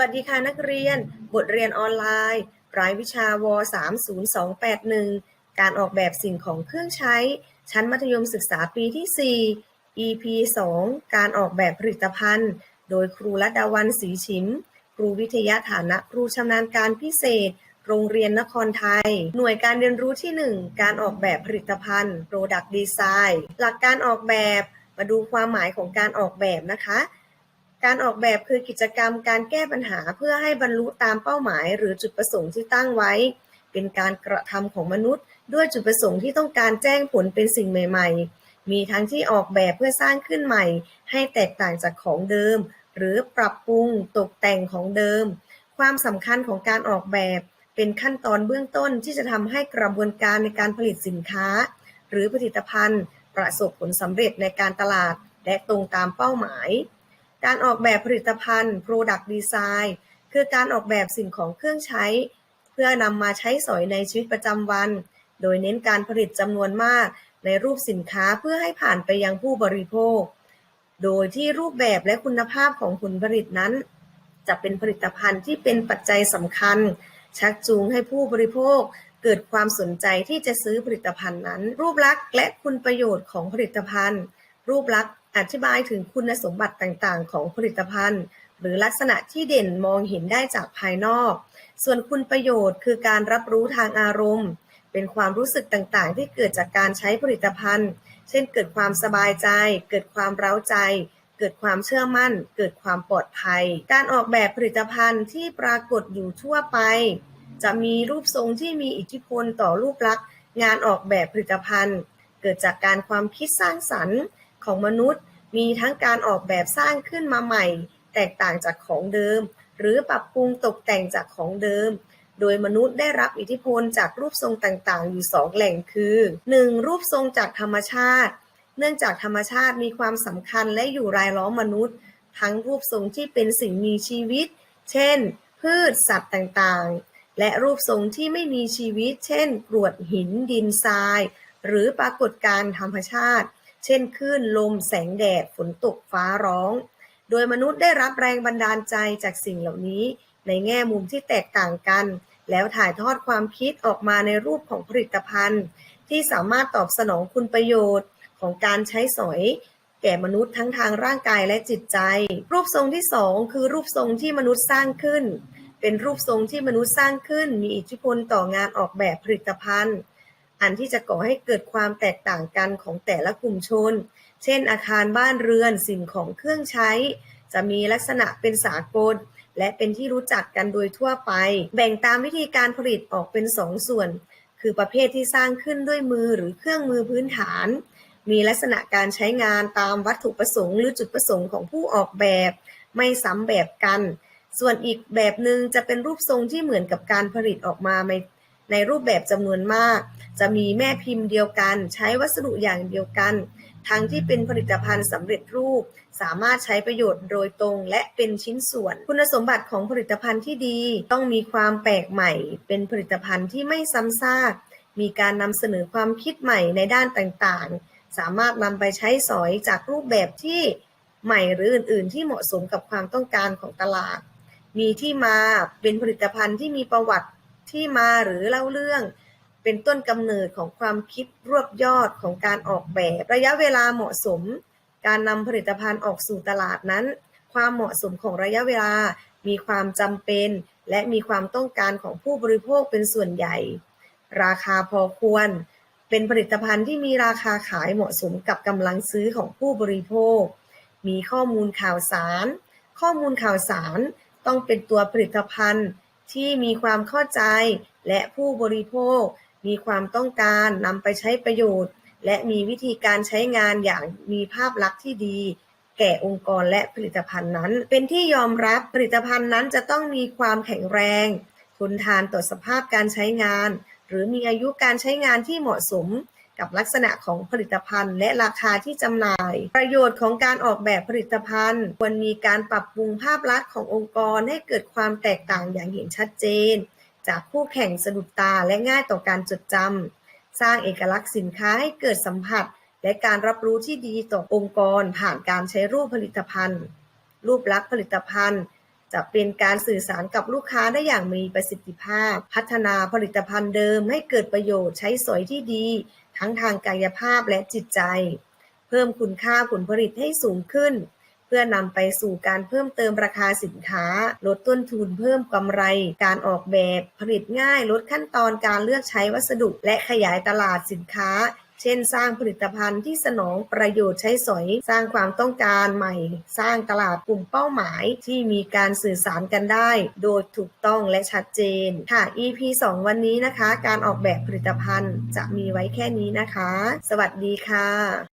วัสดีค่ะนักเรียน บทเรียนออนไลน์ รายวิชาว30281 การออกแบบสิ่งของเครื่องใช้ ชั้นมัธยมศึกษาปีที่ 4 EP 2 การออกแบบผลิตภัณฑ์ โดยครูรัดาวันศรีชิม ครูวิทยาฐานะครูชำนาญการพิเศษ โรงเรียนนครไทย หน่วยการเรียนรู้ที่ 1 การออกแบบผลิตภัณฑ์ Product Design หลักการออกแบบ มาดูความหมายของการออกแบบนะคะ การออกแบบคือกิจกรรมการแก้ปัญหาเพื่อให้บรรลุตามเป้าหมาย หรือจุดประสงค์ที่ตั้งไว้ เป็นการกระทำของมนุษย์ ด้วยจุดประสงค์ที่ต้องการแจ้งผลเป็นสิ่งใหม่ ๆ มีทั้งที่ออกแบบเพื่อสร้างขึ้นใหม่ ให้แตกต่างจากของเดิม หรือปรับปรุงตกแต่งของเดิม ความสำคัญของการออกแบบ เป็นขั้นตอนเบื้องต้นที่จะทำให้กระบวนการในการผลิตสินค้า หรือผลิตภัณฑ์ ประสบผลสำเร็จในการตลาด และตรงตามเป้าหมาย การออกแบบผลิตภัณฑ์ Product Design คือการออกแบบสิ่งของเครื่องใช้ เพื่อนำมาใช้สอยในชีวิตประจำวัน โดยเน้นการผลิตจำนวนมากในรูปสินค้าเพื่อให้ผ่านไปยังผู้บริโภค โดยที่รูปแบบและคุณภาพของผลผลิตนั้น จะเป็นผลิตภัณฑ์ที่เป็นปัจจัยสำคัญ ชักจูงให้ผู้บริโภคเกิดความสนใจที่จะซื้อผลิตภัณฑ์นั้น รูปลักษณ์และคุณประโยชน์ของผลิตภัณฑ์ รูปลักษณ์ อธิบายถึงคุณสมบัติต่างๆ ของผลิตภัณฑ์ หรือลักษณะที่เด่นมองเห็นได้จากภายนอก ส่วนคุณประโยชน์คือการรับรู้ทางอารมณ์ เป็นความรู้สึกต่างๆ ที่เกิดจากการใช้ผลิตภัณฑ์ เช่น เกิดความสบายใจ เกิดความเร้าใจ เกิดความเชื่อมั่น เกิดความปลอดภัย การออกแบบผลิตภัณฑ์ที่ปรากฏอยู่ทั่วไป จะมีรูปทรงที่มีอิทธิพลต่อรูปลักษณ์งานออกแบบผลิตภัณฑ์ เกิดจากการความคิดสร้างสรรค์ ของมนุษย์ มีทั้งการออกแบบสร้างขึ้นมาใหม่ แตกต่างจากของเดิม หรือปรับปรุงตกแต่งจากของเดิม โดยมนุษย์ได้รับอิทธิพลจากรูปทรงต่างๆ อยู่สองแหล่งคือ 1. รูปทรงจากธรรมชาติ เนื่องจากธรรมชาติมีความสำคัญและอยู่รายล้อมมนุษย์ ทั้งรูปทรงที่เป็นสิ่งมีชีวิต เช่น พืชสัตว์ต่างๆ และรูปทรงที่ไม่มีชีวิต เช่น กรวดหินดินทราย หรือปรากฏการณ์ธรรมชาติ เช่นคลื่นลมแสงแดดฝนตกฟ้าร้อง โดยมนุษย์ได้รับแรงบันดาลใจจากสิ่งเหล่านี้ ในแง่มุมที่แตกต่างกัน แล้วถ่ายทอดความคิดออกมาในรูปของผลิตภัณฑ์ ที่สามารถตอบสนองคุณประโยชน์ของการใช้สอย แก่มนุษย์ทั้งทางร่างกายและจิตใจ รูปทรงที่สองคือรูปทรงที่มนุษย์สร้างขึ้น เป็นรูปทรงที่มนุษย์สร้างขึ้น มีอิทธิพลต่องานออกแบบผลิตภัณฑ์ อันที่จะก่อให้เกิดความแตกต่างกันของแต่ละกลุ่มชน เช่น อาคารบ้านเรือนสิ่งของเครื่องใช้ จะมีลักษณะเป็นสากล และเป็นที่รู้จักกันโดยทั่วไป แบ่งตามวิธีการผลิตออกเป็นสองส่วน คือประเภทที่สร้างขึ้นด้วยมือหรือเครื่องมือพื้นฐาน มีลักษณะการใช้งานตามวัตถุประสงค์หรือจุดประสงค์ของผู้ออกแบบ ไม่ซ้ำแบบกัน ส่วนอีกแบบหนึ่งจะเป็นรูปทรงที่เหมือนกับการผลิตออกมาใน ในรูปแบบจำนวนมาก จะมีแม่พิมพ์เดียวกัน ใช้วัสดุอย่างเดียวกัน ทั้งที่เป็นผลิตภัณฑ์สำเร็จรูป สามารถใช้ประโยชน์โดยตรงและเป็นชิ้นส่วน คุณสมบัติของผลิตภัณฑ์ที่ดี ต้องมีความแปลกใหม่ เป็นผลิตภัณฑ์ที่ไม่ซ้ำซากมีการนำเสนอความคิดใหม่ในด้านต่างๆ สามารถนำไปใช้สอยจากรูปแบบที่ใหม่หรืออื่น ๆ ที่เหมาะสมกับความต้องการของตลาด มีที่มาเป็นผลิตภัณฑ์ที่มีประวัติ ที่มาหรือเล่าเรื่อง เป็นต้นกำเนิดของความคิดรวบยอดของการออกแบบ ระยะเวลาเหมาะสม การนำผลิตภัณฑ์ออกสู่ตลาดนั้น ความเหมาะสมของระยะเวลา มีความจำเป็น และมีความต้องการของผู้บริโภคเป็นส่วนใหญ่ ราคาพอควร เป็นผลิตภัณฑ์ที่มีราคาขายเหมาะสมกับกำลังซื้อของผู้บริโภค มีข้อมูลข่าวสาร ข้อมูลข่าวสารต้องเป็นตัวผลิตภัณฑ์ ที่มีความเข้าใจ และผู้บริโภค มีความต้องการนำไปใช้ประโยชน์ และมีวิธีการใช้งานอย่างมีภาพลักษณ์ที่ดี แก่องค์กรและผลิตภัณฑ์นั้น เป็นที่ยอมรับผลิตภัณฑ์นั้นจะต้องมีความแข็งแรง ทนทานต่อสภาพการใช้งาน หรือมีอายุการใช้งานที่เหมาะสม กับลักษณะของผลิตภัณฑ์ และราคาที่จำหน่าย ประโยชน์ของการออกแบบผลิตภัณฑ์ ควรมีการปรับปรุงภาพลักษณ์ขององค์กรให้เกิดความแตกต่างอย่างเห็นชัดเจน จากคู่แข่งสะดุดตาและง่ายต่อการจดจำสร้างเอกลักษณ์สินค้าให้เกิดสัมผัส และการรับรู้ที่ดีต่อองค์กร ผ่านการใช้รูปผลิตภัณฑ์ รูปลักษณ์ผลิตภัณฑ์จจะเป็นการสื่อสารกับลูกค้าได้อย่างมีประสิทธิภาพ พัฒนาผลิตภัณฑ์เดิมให้เกิดประโยชน์ใช้สอยที่ดี ทั้งทางกายภาพและจิตใจ เพิ่มคุณค่าผลผลิตให้สูงขึ้น เพื่อนำไปสู่การเพิ่มเติมราคาสินค้า ลดต้นทุนเพิ่มกำไร การออกแบบผลิตง่าย ลดขั้นตอนการเลือกใช้วัสดุ และขยายตลาดสินค้า เช่น สร้างผลิตภัณฑ์ที่สนองประโยชน์ใช้สอย สร้างความต้องการใหม่ สร้างตลาดกลุ่มเป้าหมายที่มีการสื่อสารกันได้ โดยถูกต้องและชัดเจนค่ะ EP 2 วันนี้นะคะ การออกแบบผลิตภัณฑ์จะมีไว้แค่นี้นะคะ สวัสดีค่ะ